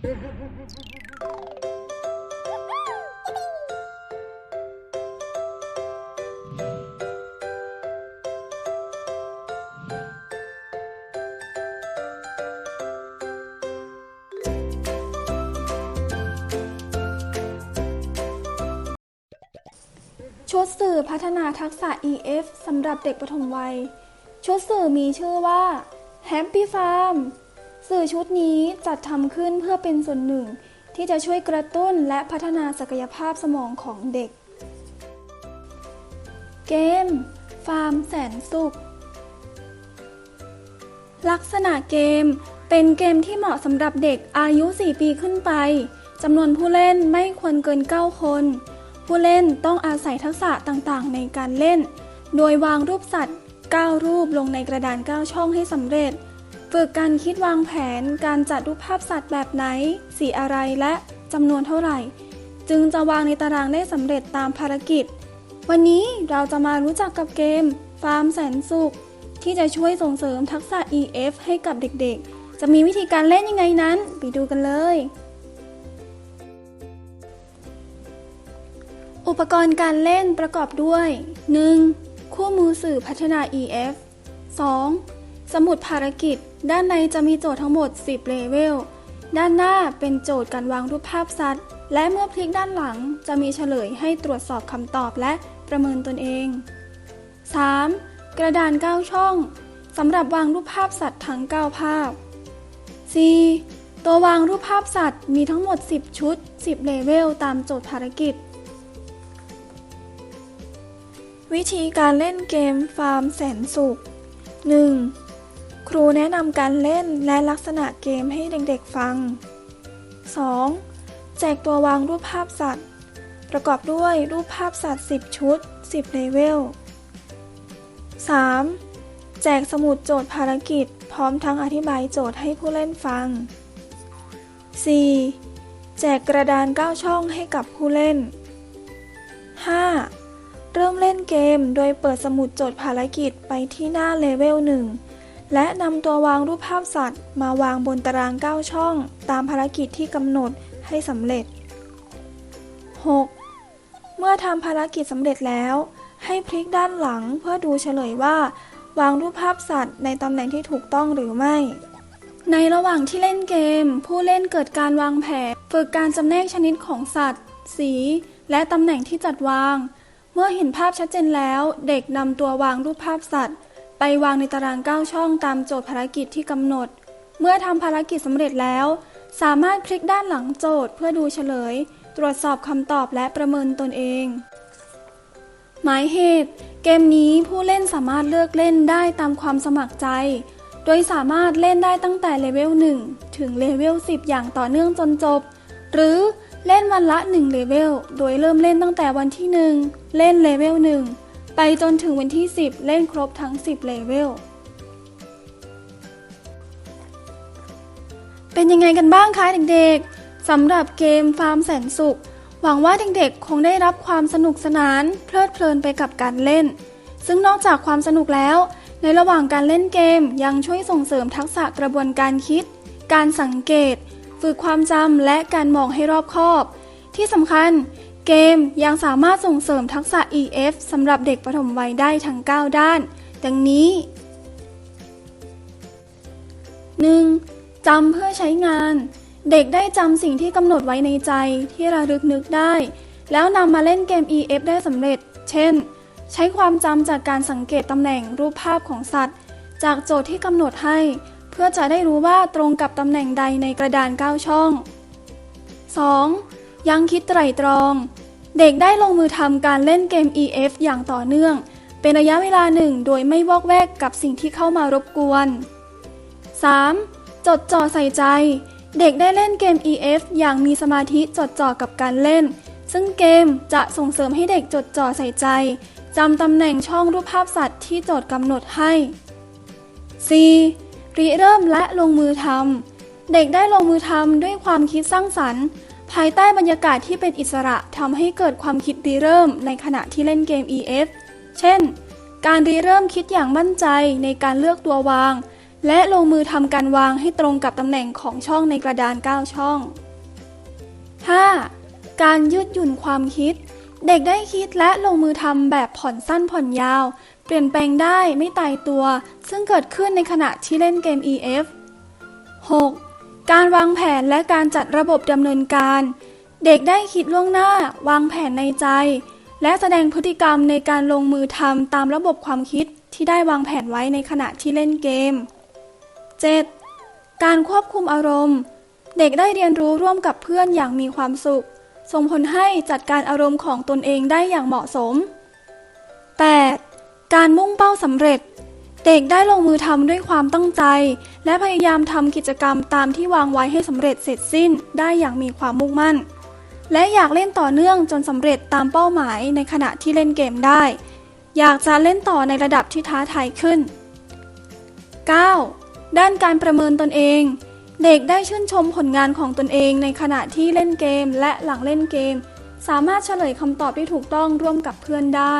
ชุดสื่อพัฒนาทักษะ EF สำหรับเด็กปฐมวัย ชุดสื่อมีชื่อว่า Happy Farm สื่อชุดนี้จัดทำขึ้นเพื่อเป็นส่วนหนึ่ง ที่จะช่วยกระตุ้นและพัฒนาศักยภาพสมองของเด็ก เกม ฟาร์มแสนสุข ลักษณะเกม เป็นเกมที่เหมาะสำหรับเด็กอายุ 4 ปีขึ้นไปจำนวนผู้เล่นไม่ควรเกิน 9 คน ผู้เล่นต้องอาศัยทักษะต่างๆ ในการเล่น โดยวางรูปสัตว์ 9 รูปลงในกระดาน 9 ช่องให้สำเร็จ ฝึกการคิดวางแผนการจัดรูปภาพสัตว์แบบไหน สีอะไรและจำนวนเท่าไหร่ จึงจะวางในตารางได้สำเร็จตามภารกิจ วันนี้เราจะมารู้จักกับเกม ฟาร์มแสนสุข ที่จะช่วยส่งเสริมทักษะ EF ให้กับเด็กๆ จะมีวิธีการเล่นยังไงนั้น ไปดูกันเลย อุปกรณ์การเล่นประกอบด้วย 1. คู่มือสื่อพัฒนา EF 2. สมุดภารกิจ ด้านในจะมีโจทย์ทั้งหมด 10 เลเวล ด้านหน้าเป็นโจทย์การวางรูปภาพสัตว์ และเมื่อพลิกด้านหลังจะมีเฉลยให้ตรวจสอบคำตอบและประเมินตนเอง 3. กระดาน 9 ช่องสำหรับวางรูปภาพสัตว์ทั้ง 9 ภาพ 4. ตัววางรูปภาพสัตว์มีทั้งหมด 10 ชุด 10 เลเวล ตามโจทย์ภารกิจ วิธีการเล่นเกมฟาร์มแสนสุข 1. ครูแนะนำการเล่นและลักษณะเกมให้เด็กๆฟัง 2. แจกตัววางรูปภาพสัตว์ ประกอบด้วยรูปภาพสัตว์ 10 ชุด 10เลเวล 3. แจกสมุดโจทย์ภารกิจ พร้อมทั้งอธิบายโจทย์ให้ผู้เล่นฟัง 4. แจกกระดาน 9 ช่องให้กับผู้เล่น 5. เริ่มเล่นเกมโดยเปิดสมุดโจทย์ภารกิจไปที่หน้าเลเวล1 และนำตัววางรูปภาพสัตว์ มาวางบนตาราง 9 ช่อง ตามภารกิจที่กำหนดให้สำเร็จ 6. เมื่อทำภารกิจสำเร็จแล้ว ให้พลิกด้านหลังเพื่อดูเฉลยว่า วางรูปภาพสัตว์ในตำแหน่งที่ถูกต้องหรือไม่ ในระหว่างที่เล่นเกม ผู้เล่นเกิดการวางแผน ฝึกการจำแนกชนิดของสัตว์ สี และตำแหน่งที่จัดวาง เมื่อเห็นภาพชัดเจนแล้ว เด็กนำตัววางรูปภาพสัตว์ ไปวางในตาราง 9 ช่องตามโจทย์ภารกิจที่กำหนด เมื่อทำภารกิจสำเร็จแล้ว สามารถพลิกด้านหลังโจทย์เพื่อดูเฉลย ตรวจสอบคำตอบและประเมินตนเอง หมายเหตุ เกมนี้ผู้เล่นสามารถเลือกเล่นได้ตามความสมัครใจ โดยสามารถเล่นได้ตั้งแต่เลเวล 1 ถึงเลเวล 10 อย่างต่อเนื่องจนจบ หรือเล่นวันละ 1 เลเวล โดยเริ่มเล่นตั้งแต่วันที่ 1 เล่นเลเวล 1 ไปจนถึงวันที่ 10 เล่นครบทั้ง 10 เลเวล เป็นยังไงกันบ้างคะเด็กๆ สำหรับเกมฟาร์มแสนสุข หวังว่าเด็กๆ คงได้รับความสนุกสนาน เพลิดเพลินไปกับการเล่น ซึ่งนอกจากความสนุกแล้ว ในระหว่างการเล่นเกมยังช่วยส่งเสริมทักษะกระบวนการคิด การสังเกต ฝึกความจำและการมองให้รอบคอบ ที่สำคัญ เกมยังสามารถส่งเสริมทักษะ EF สำหรับเด็กปฐมวัยได้ทั้ง 9 ด้าน ดังนี้ 1. จำเพื่อใช้งาน เด็กได้จำสิ่งที่กำหนดไว้ในใจที่ระลึกนึกได้ แล้วนำมาเล่นเกม EF ได้สำเร็จ เช่น ใช้ความจำจากการสังเกตตำแหน่งรูปภาพของสัตว์ จากโจทย์ที่กำหนดให้ เพื่อจะได้รู้ว่าตรงกับตำแหน่งใดในกระดาน 9 ช่อง 2. ยังคิดไตร่ตรอง เด็กได้ลงมือทำการเล่นเกม EF อย่างต่อเนื่อง เป็นระยะเวลาหนึ่งโดยไม่วอกแวกกับสิ่งที่เข้ามารบกวน 3. จดจ่อใส่ใจ เด็กได้เล่นเกม EF อย่างมีสมาธิจดจ่อกับการเล่น ซึ่งเกมจะส่งเสริมให้เด็กจดจ่อใส่ใจจำตำแหน่งช่องรูปภาพสัตว์ที่โจทย์กำหนดให้ 4. ริเริ่มและลงมือทำเด็กได้ลงมือทำด้วยความคิดสร้างสรรค์ ภายใต้บรรยากาศที่เป็นอิสระทำให้เกิดความคิดริเริ่มในขณะที่เล่นเกม EF เช่น การริเริ่มคิดอย่างมั่นใจในการเลือกตัววาง และลงมือทำการวางให้ตรงกับตำแหน่งของช่องในกระดาน 9 ช่อง 5. การยืดหยุ่นความคิด เด็กได้คิดและลงมือทำแบบผ่อนสั้นผ่อนยาว เปลี่ยนแปลงได้ไม่ตายตัว ซึ่งเกิดขึ้นในขณะที่เล่นเกม EF 6. การวางแผนและการจัดระบบดำเนินการ เด็กได้คิดล่วงหน้า วางแผนในใจ และแสดงพฤติกรรมในการลงมือทำตามระบบความคิดที่ได้วางแผนไว้ในขณะที่เล่นเกม 7. การควบคุมอารมณ์ เด็กได้เรียนรู้ร่วมกับเพื่อนอย่างมีความสุข ส่งผลให้จัดการอารมณ์ของตนเองได้อย่างเหมาะสม 8. การมุ่งเป้าสำเร็จ เด็กได้ลงมือทำด้วยความตั้งใจ และพยายามทำกิจกรรมตามที่วางไว้ให้สำเร็จเสร็จสิ้นได้อย่างมีความมุ่งมั่น และอยากเล่นต่อเนื่องจนสำเร็จตามเป้าหมายในขณะที่เล่นเกมได้ อยากจะเล่นต่อในระดับที่ท้าทายขึ้น 9. ด้านการประเมินตนเอง เด็กได้ชื่นชมผลงานของตนเองในขณะที่เล่นเกมและหลังเล่นเกม สามารถเฉลยคำตอบได้ถูกต้องร่วมกับเพื่อนได้